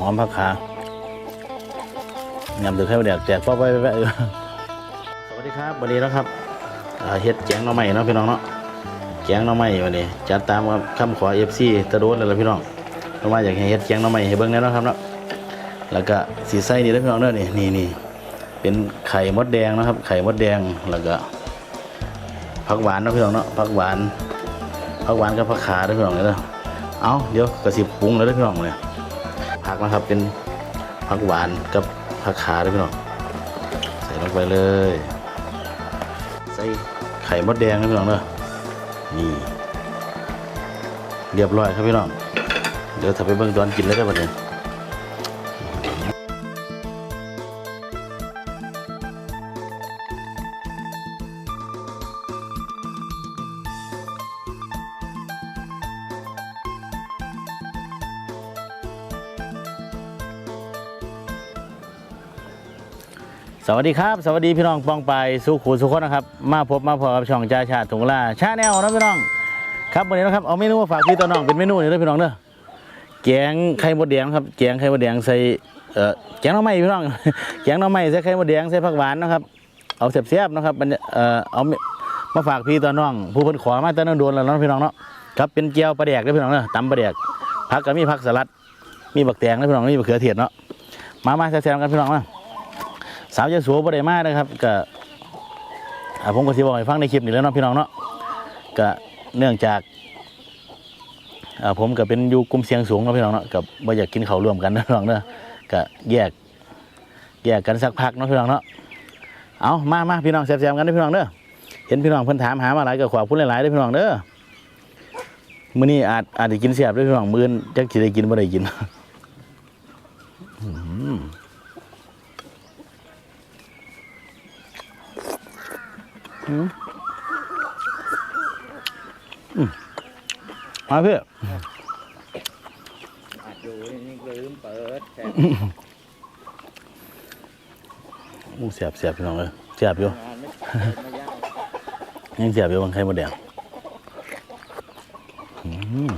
หอมผักขายำตึกให้มาแดกแจกป๊อไปไปไปสวัสดีครับวันนี้นะครับเฮ็ดแกงหน่อไม้เนาะพี่น้องเนาะแกงหน่อไม้วันนี้จัดตามคำขอเอฟซีตะโดนเลยละพี่น้องเพราะว่าอยากให้เฮ็ดแกงหน่อไม้ให้เบิ่งแน่นาะครับเนาะแล้วก็สีไส้นี่เด้อพี่น้องเด้อนี่นี่นี่เป็นไข่มดแดงนะครับ ไข่มดแดงแล้วก็ผักหวานนะพี่น้องเนาะผักหวานผักหวานกับผักขาด้อพี่น้องเด้อเอาเดี๋ยวกระสิบปรุงเลยเด้อพี่น้องเลย ผักนะครับ เป็นผักหวานกับผักขาเด้อพี่น้องใส่ลงไปเลย ใส่ไข่มดแดงนะพี่น้องเนาะนี่เรียบร้อยครับพี่น้องเดี๋ยวถ้าไปเบิ่งตอนกินแล้วได้บัดนี้ สวัสดีครับ สวัสดีพี่น้องปองไปสู่ขูสุขคนนะครับ มาพบมาพอกับช่องจ่าชาติถุงล่าชาแนลนะพี่น้อง ครับวันนี้นะครับเอาเมนูมาฝากพี่ตัวน้องเป็นเมนูนี่เด้อพี่น้องเด้อแกงไข่มดแดงครับแกงไข่มดแดงใส่เอ่อแกงน่อไม้พี่น้องแกงน่อไม้ใส่ไข่มดแดงใส่ผักหวานนะครับ เอาเสียบๆนะครับมันเอ่อเอามาฝากพี่ตัวน้อง ผู้เพิ่นขอมาแต่นั้นโดนแล้วเนาะพี่น้องเนาะครับเป็นเจียวปลาแดกเด้อพี่น้องเด้อตำปลาแดกผักก็มีผักสลัด มีบักแตงเด้อพี่น้องมีมะเขือเทศเนาะมามาแซ่บๆกันพี่น้องมา สาวจะสัวบ่ได้มากนะครับก็ผมก็สิบอกให้ฟังในคลิปนี้แล้วเนาะพี่น้องเนาะก็เนื่องจากผมก็เป็นอยู่กลุ่มเสียงสูงเนาะพี่น้องเนาะกับบ่อยากกินข้าวร่วมกันนะพี่น้องเนาะก็แยกแยกกันสักพักเนาะพี่น้องเนาะเอามามาพี่น้องแซ่บๆกันเด้พี่น้องเด้อเห็นพี่น้องเพิ่นถามหามาหลายก็ขอบคุณหลายๆเด้พี่น้องเด้อมื้อนี้อาจอาจจะกินแซ่บด้พี่น้องมื้อนจักสิได้กินบ่ได้กินอื้อหืออื มอืมมาพี่อัดอยู่นี่ลืมเปิดแต่อู้เสียบเสียบพี่น้องเลยเสียบอยู่งานไม่ไม่ยากยังเสียบอยู่บางไข่มดแดงอืม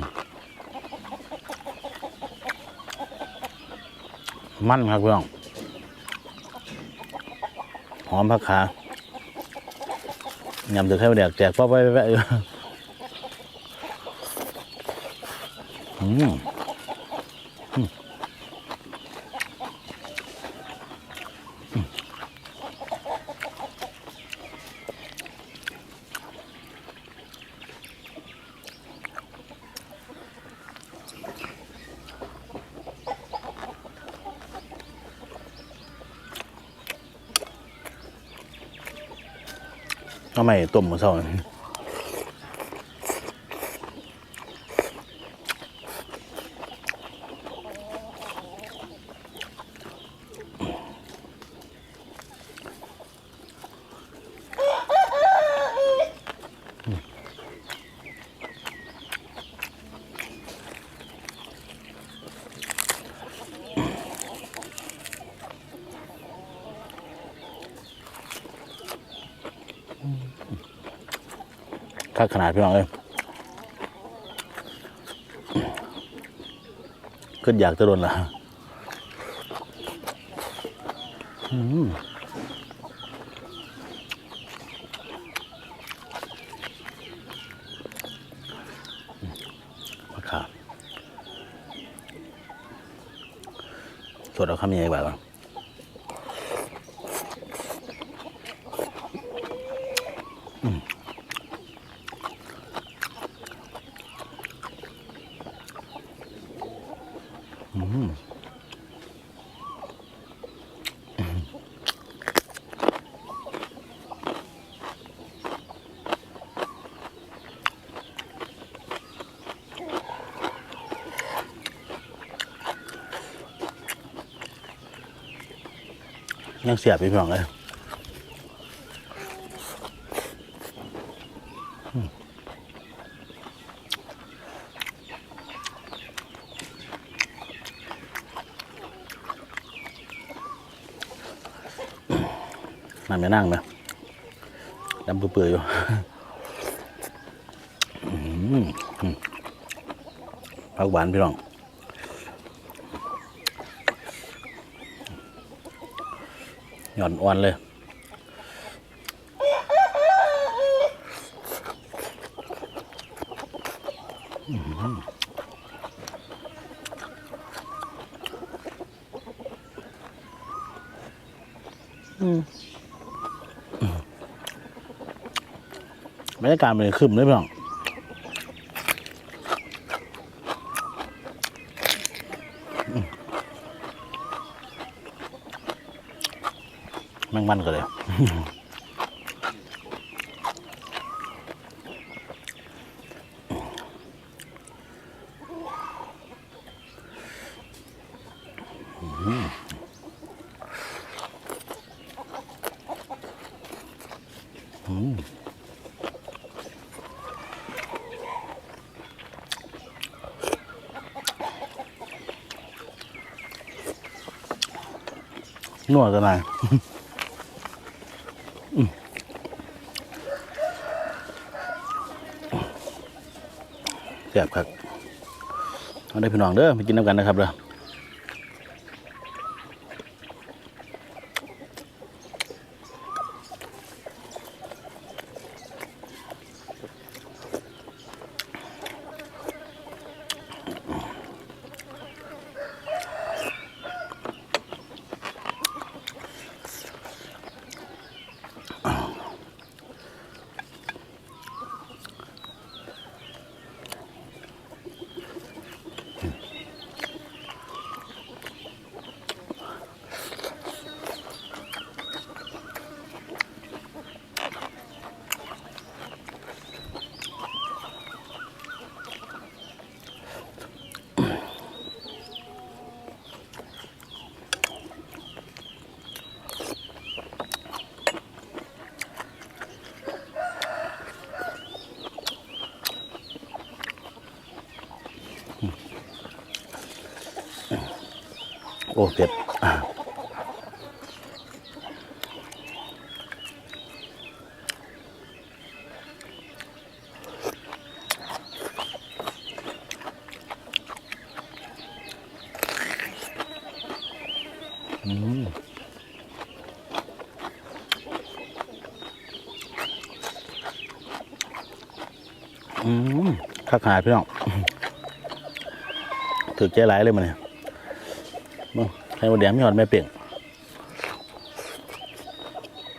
มันครับพี่น้องหอมผักขา ยำตึกไข่มดแดงแจกป๊อไปแวะอยู่อืม ทำไมต้มหมูเศร้า คักขนาดพี่น้องเลยขึ้นอยากจะโดนละอืมะขามสดเอาคำใหญ่กว่าก่ ยังเสียบพี่น้องเลย น้ำแม่นั่งนะดำเปื่อยๆอยู่ผักหวานพี่น้องหย่อนอ่อนเลยอืม บรรยากาศมันเลยขึ้นเลยพี่น้องอืมแมงมันก็เลย นวดกันหน่อยแซ่บครับเอาได้พี่น้องเด้อไปกินน้ำกันนะครับเด้อ โอ้เผ็ดอืมอืมข้าขาดพี่น้องถือใจหลายเลยมันเนี่ย มึงไข่มดแดงไม่หอดแม่เปลี่ยง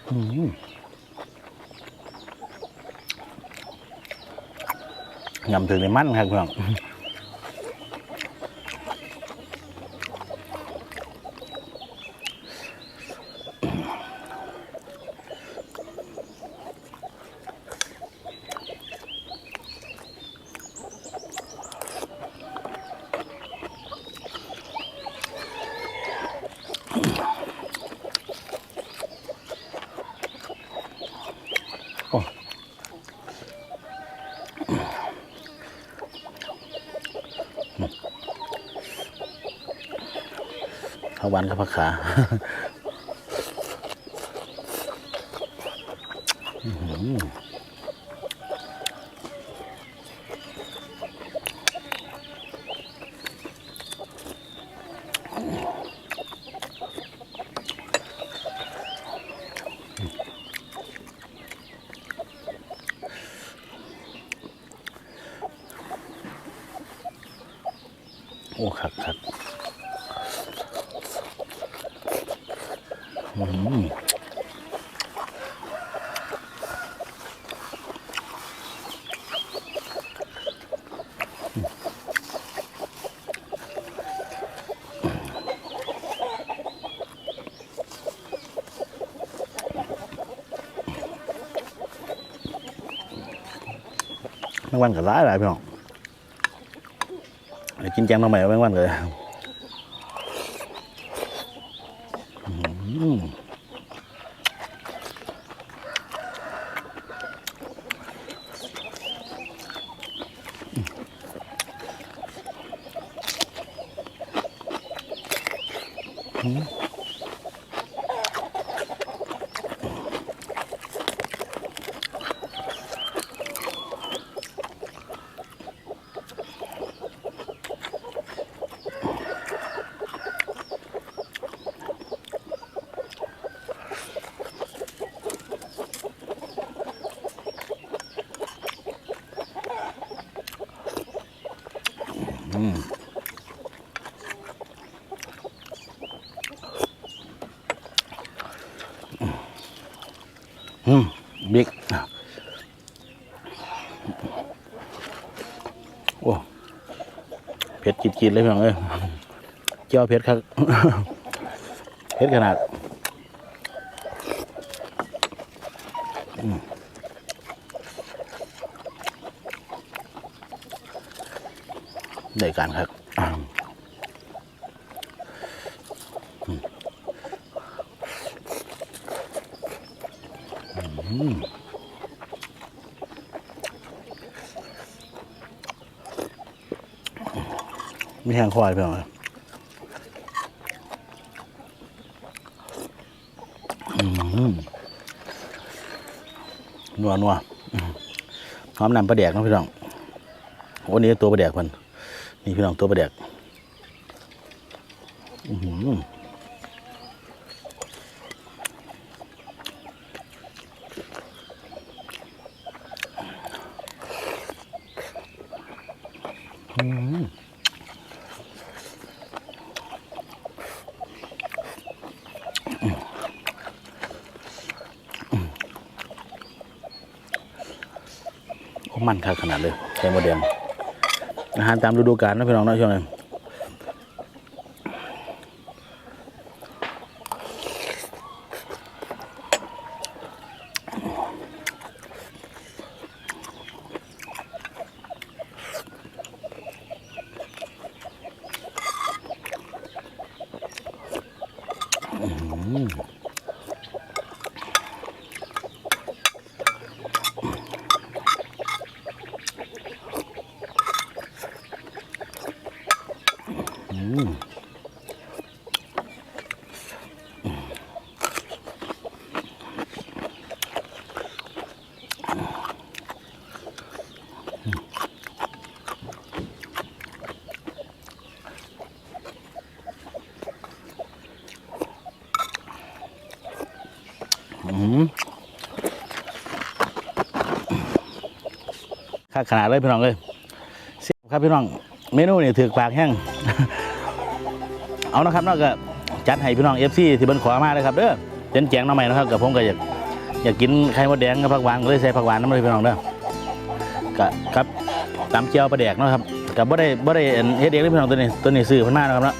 อืมยำถึงในมันครับเพื่อน ข้าวหวานกับผักขาโอ้คักคักอืมแมงวันกับ ร้ายหลายพี่น้องเดี๋ย วกินแกงมาใหม่เอาแมงวันเลยอืม อ อืมอืมบิ๊กโอ้เผ็ดกินๆเลยพี่น้องเอ้ยเจ้าเผ็ดครับเผ็ดขนาด อืม ได้การครับอืมอืมมีแห้งควายเปล่าอืมนัวนัวอืมหอมนำปลาแดกเนาะพี่น้องวันนี้ตัวปลาแดกมัน นี่พี่น้องตัวปลาแดกอือหืออืมโอ้มันคักขนาดเลยไข่มดแดง อาหารตามฤดูกาลนะพี่น้องเนาะช่วงนี้ ขนาดเลยพี่น้องเลยเสียบครับพี่น้อง เมนูนี่ถือปากแห้งเอานะครับนอกจากจัดให้พี่น้องเอฟซีที่เพิ่นขอมาเลยครับเด้อเป็นแจงน้องใหม่นะครับกับผมก็อยากอยากกินไข่มดแดงกับผักหวานก็เลยใส่ผักหวานน้ำเลยพี่น้องเด้อกับกับตำเจียวปลาแดกนะครับกับบ่ได้บ่ได้เฮ็ดเองเลยพี่น้องตัวนี้ตัวนี้ซื้อพิ่นมานะครับเนาะ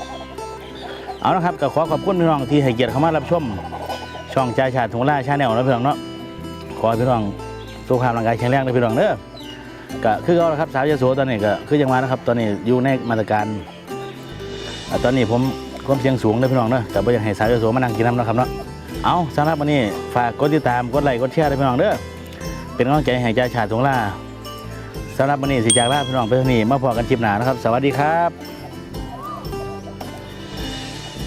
เอานะครับก็ขอขอบคุณพี่น้องที่ให้เกียรติเข้ามารับชมช่องจ่ายชาติถุงล่าชาแนลนะพี่น้องเนาะขอพี่น้องสุขภาพร่างกายแข็งแรงนะพี่น้องเด้อ ก็คือเอาละครับสาวยโสตอนนี้ก็คือยังมานะครับ ตอนนี้อยู่ในมาตรการอตอนนี้ผมความเสี่ยงสูงนะพี่น้องเนาะแต่ไม่อยากให้สาวยโสมานั่งกินน้ำนะครับเนาะเอาสำหรับวันนี้ฝากกดติดตามกดไลค์กดแชร์นะพี่น้องเด้อเป็นกำลังใจให้จ่าชาติถุงล่าสำหรับวันนี้สิจากลาพี่น้องไปทนี่มาพอกันคลิปหนานะครับ สวัสดีครับ